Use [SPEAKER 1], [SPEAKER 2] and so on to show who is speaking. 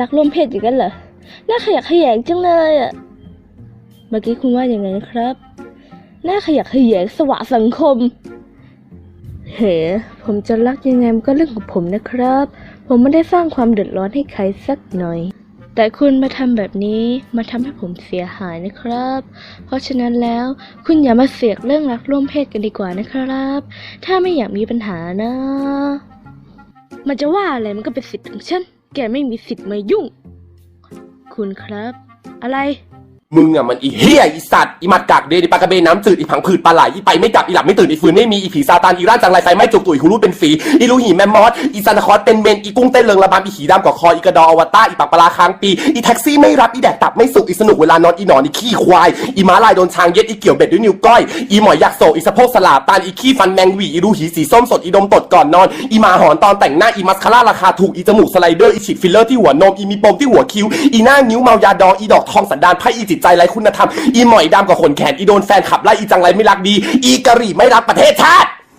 [SPEAKER 1] รักร่วมเพศอย่างนั้นเหรอน่าขยะแขยงจังเลยอะเมื่อกี้คุณว่าอย่างไงนะครับน่าขยะแขยงสวะสังคมเฮ้ผมจะรักยังไงมันก็เรื่องของผมนะครับ ผมไม่ได้สร้างความเดือดร้อนให้ใครสักหน่อย แต่คุณมาทำแบบนี้มาทำให้ผมเสียหายนะครับ เพราะฉะนั้นแล้วคุณอย่ามาเสียกเรื่องรักร่วมเพศกันดีกว่านะครับ ถ้าไม่อยากมีปัญหานะ มันจะว่าอะไรมันก็เป็นสิทธิ์ของฉัน แกไม่มีสิทธิ์มายุ่ง คุณครับ อะไร
[SPEAKER 2] มึงอะมันอีเฮียอีสัตว์อีมัดกากเดนอีปลากระเบนน้ำจืดอีผังผืดปลาไหลอีไปไม่กลับอีหลับไม่ตื่นอีฟืนไม่มีอีผีซาตานอีร่านจังไรไฟไม่จุกตุ๋ยหูรูดเป็นฝีอีลูหีแมมมอสอีซานาคอสเป็นเมนอีกุ้งเต้นเริงระบำอีขีดำกว่าคออีกระดออวตารอีปากปลาค้างปีอีแท็กซี่ไม่รับอีแดกตับไม่สุกอีสนุกเวลานอนอีหนอนอีขี้ควายอีม้าลายโดนช้างเย็ดอีเกี่ยวเบ็ดด้วยนิ้วก้อยอีหมอยยักษ์โศกอีสะโพกสลาบตานอีขี้ฟันแมงหวีอีรูหีสีส้มสดอีดมตดก่อนนอนอีหมาหอนตอนแต่งหน้าอีมัสคาร่าราคาถูกอีจมูกสไลเดอร์อีฉีดฟิลเลอร์ที่หัวนมอีมีปมที่หัวคิ้วอีหน้านิ้วเมายาดองอีดอกทองสันดานไพ่อีจิตใจไร้คุณธรรมอีหมอยดำกว่าขนแขนอีโดนแฟนขับไล่อีจังไรไม่รักดี อีกะหรี่ไม่รักประเทศชาติ